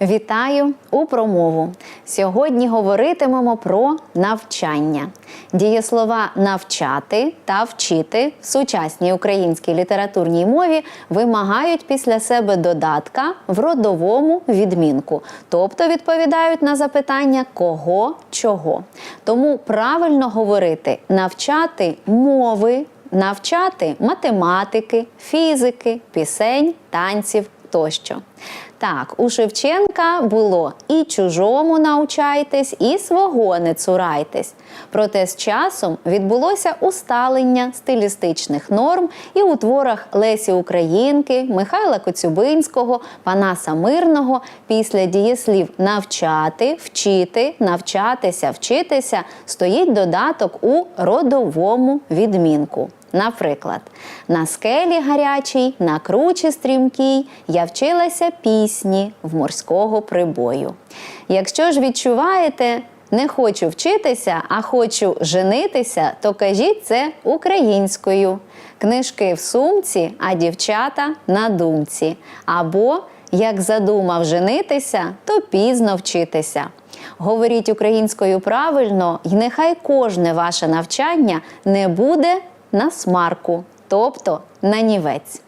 Вітаю у промову. Сьогодні говоритимемо про навчання. Дієслова навчати та вчити в сучасній українській літературній мові вимагають після себе додатка в родовому відмінку, тобто відповідають на запитання кого, чого. Тому правильно говорити навчати мови, навчати математики, фізики, пісень, танців тощо. Так, у Шевченка було і чужому навчайтесь, і свого не цурайтесь. Проте з часом відбулося усталення стилістичних норм і у творах Лесі Українки, Михайла Коцюбинського, Панаса Мирного після дієслів навчати, вчити, навчатися, вчитися стоїть додаток у родовому відмінку. Наприклад, на скелі гарячій, на кручі стрімкій я вчилася пісні в морського прибою. Якщо ж відчуваєте, не хочу вчитися, а хочу женитися, то кажіть це українською. Книжки в сумці, а дівчата на думці. Або як задумав женитися, то пізно вчитися. Говоріть українською правильно, і нехай кожне ваше навчання не буде на смарку, тобто на нівець.